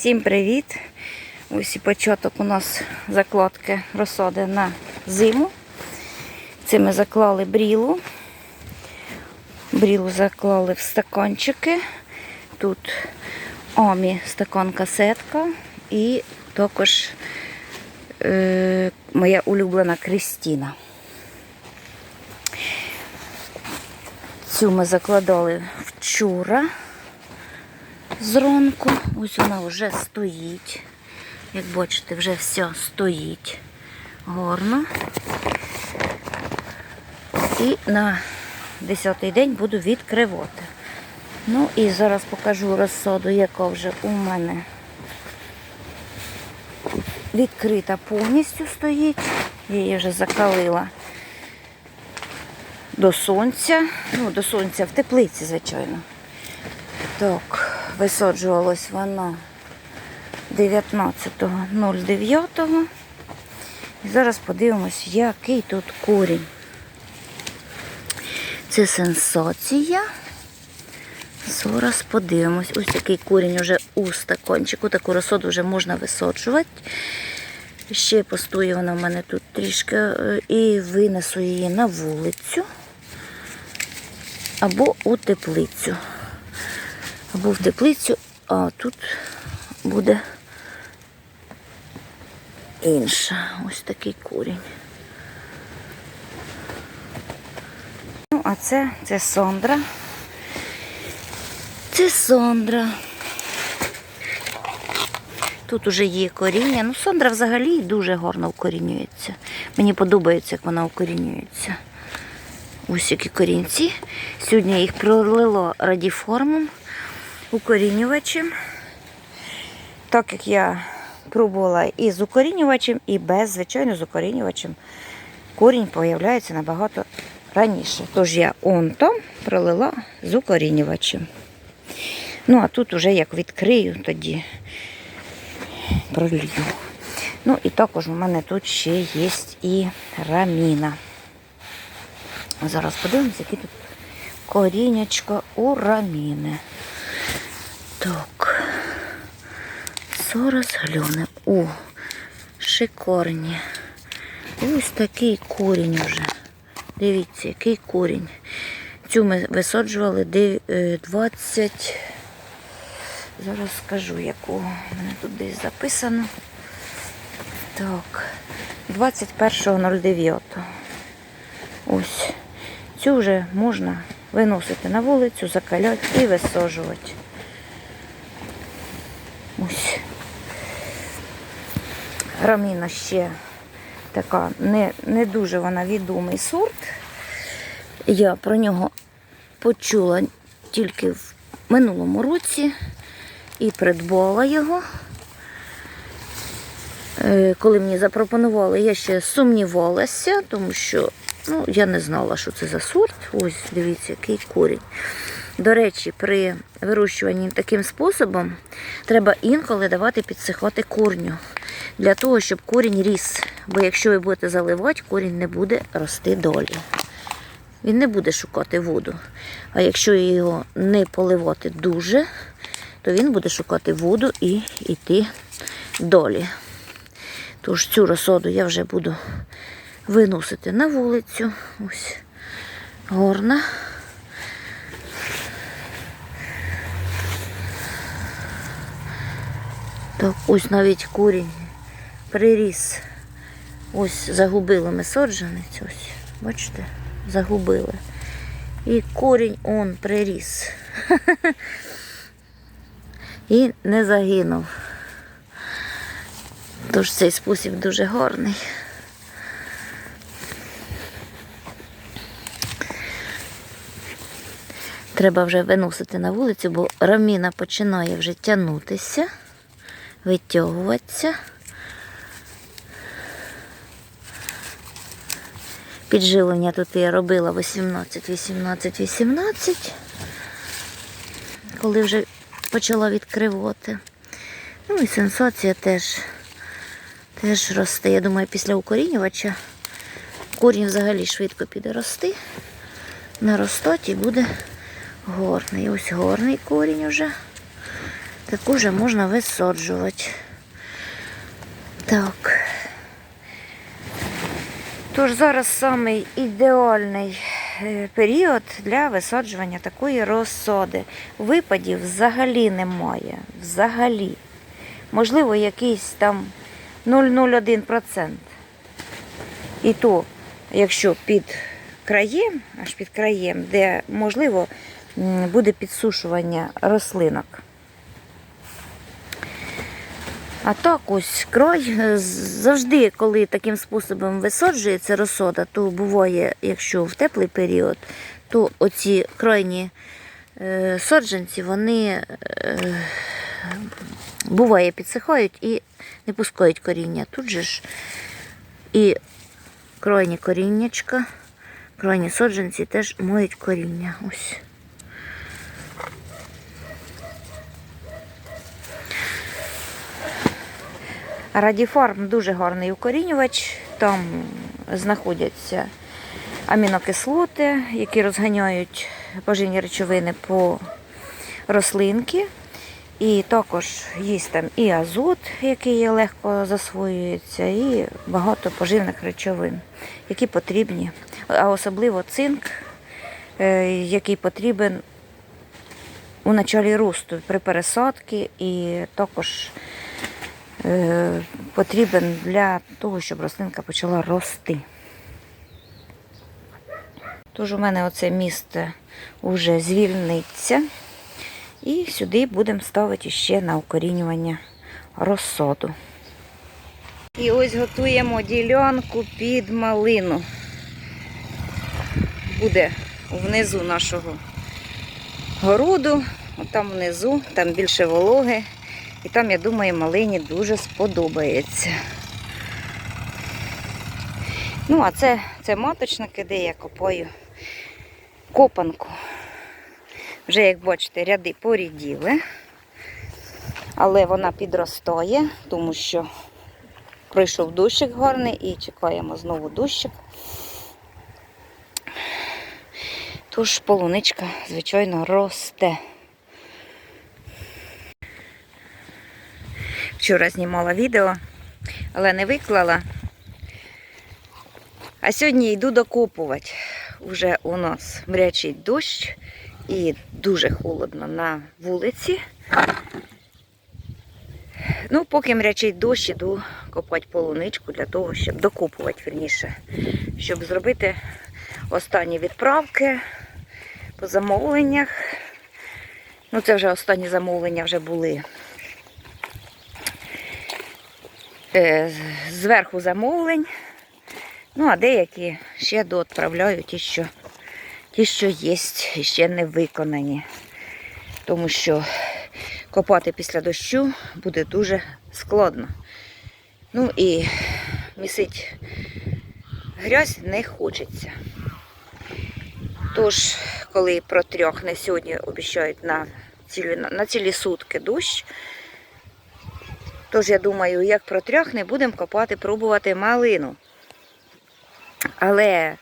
Всім привіт! Ось і початок у нас закладки розсади на зиму. Це ми заклали брілу. Брілу заклали в стаканчики. Тут Омі стакан касетка і також е, моя улюблена Крістіна. Цю ми закладали вчора зранку. Ось вона вже стоїть. Як бачите, вже все стоїть гарно. І на 10-й день буду відкривати. Ну і зараз покажу розсаду, яка вже у мене відкрита повністю стоїть. Я її вже закалила до сонця. Ну, до сонця в теплиці, звичайно. Так, висаджувалась вона 19.09. І зараз подивимось, який тут корінь. Це сенсація. Зараз подивимось. Ось такий корінь вже у стакончику. Таку розсаду вже можна висаджувати. Ще постоє вона в мене тут трішки е, і винесу її на вулицю або у теплицю. Або в теплицю, а тут буде інша. Ось такий корінь. Ну, а це, це Сондра. Це Сондра. Тут уже є коріння. Ну, Сондра взагалі дуже гарно укорінюється. Мені подобається, як вона укорінюється. Ось які корінці. Сьогодні їх пролило радіформом, укорінювачем. Так як я пробувала і з укорінювачем, і без, звичайно, з укорінювачем, корінь появляється набагато раніше. Тож я он там пролила з укорінювачем. Ну, а тут уже як відкрию, тоді пролью. Ну і також у мене тут ще є і раміна. Зараз подивимося, які тут корінечко у раміни. Так. Зараз глянемо. О, шикарні. Ось такий корінь вже. Дивіться, який корінь. Цю ми висаджували е, 20. Зараз скажу, яку. У мене тут десь записано. Так, 21.09. Ось. Цю вже можна виносити на вулицю, закаляти і висаджувати. Ось. Раміна ще така не, не дуже вона відомий сорт. Я про нього почула тільки в минулому році і придбала його. Е, Коли мені запропонували, я ще сумнівалася, тому що ну, я не знала, що це за сорт. Ось, дивіться, який корінь. До речі, при вирощуванні таким способом треба інколи давати підсихати корню. Для того, щоб корінь ріс. Бо якщо ви будете заливати, корінь не буде рости долі. Він не буде шукати воду. А якщо його не поливати дуже, то він буде шукати воду і йти долі. Тож цю розсаду я вже буду виносити на вулицю. Ось горна. Так, ось навіть корінь приріс. Ось загубили ми саджанець. Ось, бачите, загубили. І корінь он приріс. І не загинув. Тож цей спосіб дуже гарний. Треба вже виносити на вулицю, бо раміна починає вже тягнутися, витягуватися. Підживлення тут я робила 18, 18, 18, коли вже почала відкривати. Ну і сенсація теж, теж росте. Я думаю, після укорінювача корінь взагалі швидко піде рости, наростать і буде горний. Ось горний корінь уже. Таку вже можна висаджувати. Так. Тож зараз самий ідеальний е, період для висаджування такої розсади. Випадів взагалі немає. Взагалі. Можливо, якийсь там 0,01%. І то, якщо під краєм, аж під краєм, де можливо буде підсушування рослинок. А так ось край е, завжди, коли таким способом висаджується розсода, то буває, якщо в теплий період, то оці крайні е, саджанці, вони е, буває підсихають і не пускають коріння. Тут же ж і крайні коріннячка, крайні саджанці теж мають коріння. Ось. Радіфарм дуже гарний укорінювач. Там знаходяться амінокислоти, які розганяють поживні речовини по рослинки. І також є там і азот, який легко засвоюється, і багато поживних речовин, які потрібні, а особливо цинк, е, який потрібен у началі росту при пересадці, і також потрібен для того, щоб рослинка почала рости. Тож у мене оце місце вже звільниться. І сюди будемо ставити ще на укорінювання розсоду. І ось готуємо ділянку під малину. Буде внизу нашого городу, там внизу, там більше вологи. І там, я думаю, малині дуже сподобається. Ну, а це, це маточники, де я копаю копанку. Вже, як бачите, ряди поріділи, але вона підростає, тому що пройшов дощик гарний і чекаємо знову дощик. Тож полуничка, звичайно, росте. Вчора знімала відео, але не виклала. А сьогодні йду докопувати. Уже у нас мрячий дощ і дуже холодно на вулиці. Ну, поки мрячий дощ, іду копати полуничку для того, щоб докопувати вірніше, щоб зробити останні відправки по замовленнях. Ну, це вже останні замовлення вже були. Е, Зверху замовлень. Ну, а деякі ще доотправляю ті, що ті, що є, ще не виконані. Тому що копати після дощу буде дуже складно. Ну і місить грязь не хочеться. Тож, коли протрьохне сьогодні обіцяють на цілі, на цілі сутки дощ, тож я думаю, як протрьохне, будемо копати, пробувати малину. Але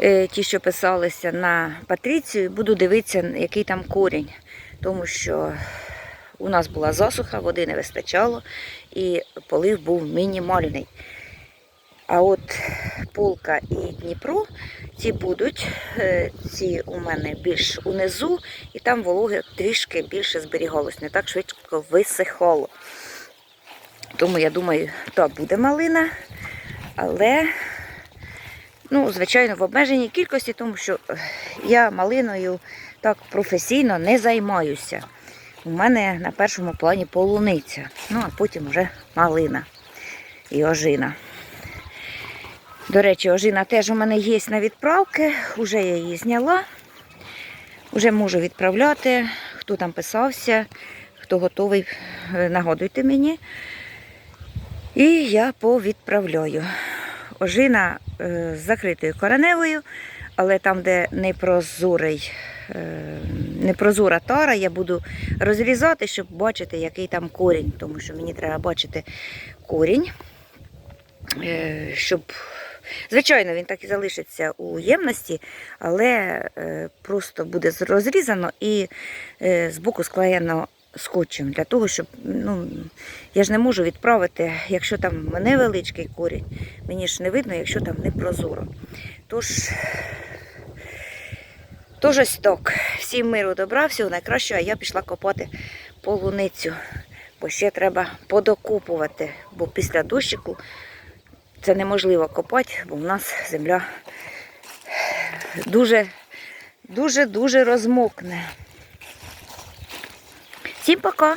е, ті, що писалися на Патрицію, буду дивитися, який там корінь. Тому що у нас була засуха, води не вистачало і полив був мінімальний. А от Полка і Дніпро, ці будуть, е, ці у мене більш унизу, і там вологи трішки більше зберігалось, не так швидко висихало. Тому я думаю, то буде малина, але Ну, звичайно, в обмеженій кількості, тому що е, я малиною так професійно не займаюся. У мене на першому плані полуниця, ну а потім вже малина і ожина. До речі, ожина теж у мене є на відправки, вже я її зняла. Вже можу відправляти. Хто там писався, хто готовий, е, нагодуйте мені. І я повідправляю ожина е, з закритою кореневою, але там, де непрозорий, е, непрозора тара, я буду розрізати, щоб бачити, який там корінь, тому що мені треба бачити корінь, щоб. Звичайно, він так і залишиться у ємності, але е, просто буде розрізано і е, збоку склеєно скотчем для того, щоб ну, я ж не можу відправити, якщо там невеличкий корінь, мені ж не видно, якщо там не прозоро. Тож, тож ось так. Всім миру добра, всього найкращого, а я пішла копати полуницю, бо ще треба подокопувати, бо після дощику це неможливо копати, бо в нас земля дуже, дуже, дуже розмокне. Всім пока!